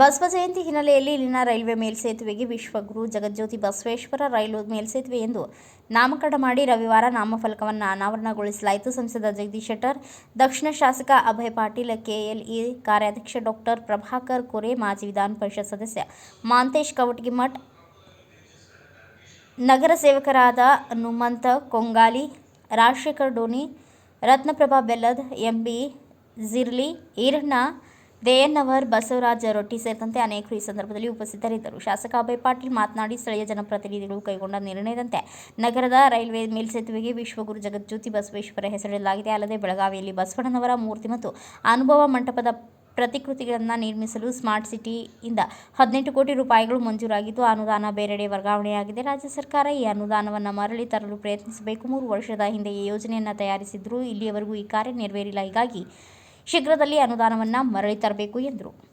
ಬಸವ ಜಯಂತಿ ಹಿನ್ನೆಲೆಯಲ್ಲಿ ಇಲ್ಲಿನ ರೈಲ್ವೆ ಮೇಲ್ಸೇತುವೆಗೆ ವಿಶ್ವಗುರು ಜಗಜ್ಯೋತಿ ಬಸವೇಶ್ವರ ರೈಲು ಮೇಲ್ಸೇತುವೆ ಎಂದು ನಾಮಕರಣ ಮಾಡಿ ರವಿವಾರ ನಾಮಫಲಕವನ್ನು ಅನಾವರಣಗೊಳಿಸಲಾಯಿತು. ಸಂಸದ ಜಗದೀಶ್ ಶೆಟ್ಟರ್, ದಕ್ಷಿಣ ಶಾಸಕ ಅಭಯ್ ಪಾಟೀಲ್, ಕೆಎಲ್ಇ ಕಾರ್ಯಾಧ್ಯಕ್ಷ ಡಾಕ್ಟರ್ ಪ್ರಭಾಕರ್ ಕೋರೆ, ಮಾಜಿ ವಿಧಾನ ಪರಿಷತ್ ಸದಸ್ಯ ಮಾಂತೇಶ್ ಕವಟಗಿಮಠ್ ನಗರ ಸೇವಕರಾದ ನುಮಂತ ಕೊಂಗಾಲಿ, ರಾಜಶೇಖರ್ ಡೋನಿ ರತ್ನಪ್ರಭಾ ಬೆಲ್ಲದ್, ಎಂಬಿ ಜಿರ್ಲಿ, ಈರಣ್ಣ ದೇಯನ್ನವರ್ ಬಸವರಾಜ ರೊಟ್ಟಿ ಸೇರಿದಂತೆ ಅನೇಕರು ಈ ಸಂದರ್ಭದಲ್ಲಿ ಉಪಸ್ಥಿತರಿದ್ದರು. ಶಾಸಕ ಅಭಯ್ ಪಾಟೀಲ್ ಮಾತನಾಡಿ, ಸ್ಥಳೀಯ ಜನಪ್ರತಿನಿಧಿಗಳು ಕೈಗೊಂಡ ನಿರ್ಣಯದಂತೆ ನಗರದ ರೈಲ್ವೆ ಮೇಲ್ಸೇತುವೆಗೆ ವಿಶ್ವಗುರು ಜಗಜ್ಯೋತಿ ಬಸವೇಶ್ವರ ಹೆಸರಿಡಲಾಗಿದೆ. ಅಲ್ಲದೆ ಬೆಳಗಾವಿಯಲ್ಲಿ ಬಸವಣ್ಣನವರ ಮೂರ್ತಿ ಮತ್ತು ಅನುಭವ ಮಂಟಪದ ಪ್ರತಿಕೃತಿಗಳನ್ನು ನಿರ್ಮಿಸಲು ಸ್ಮಾರ್ಟ್ ಸಿಟಿಯಿಂದ ಹದಿನೆಂಟು ಕೋಟಿ ರೂಪಾಯಿಗಳು ಮಂಜೂರಾಗಿದ್ದು, ಅನುದಾನ ಬೇರೆಡೆ ವರ್ಗಾವಣೆಯಾಗಿದೆ. ರಾಜ್ಯ ಸರ್ಕಾರ ಈ ಅನುದಾನವನ್ನು ಮರಳಿ ತರಲು ಪ್ರಯತ್ನಿಸಬೇಕು. ಮೂರು ವರ್ಷದ ಹಿಂದೆ ಈ ಯೋಜನೆಯನ್ನು ತಯಾರಿಸಿದ್ದರೂ ಇಲ್ಲಿಯವರೆಗೂ ಈ ಕಾರ್ಯ ನೆರವೇರಿಲ್ಲ. ಹೀಗಾಗಿ ಶೀಘ್ರದಲ್ಲಿ ಅನುದಾನವನ್ನು ಮರಳಿ ತರಬೇಕು ಎಂದರು.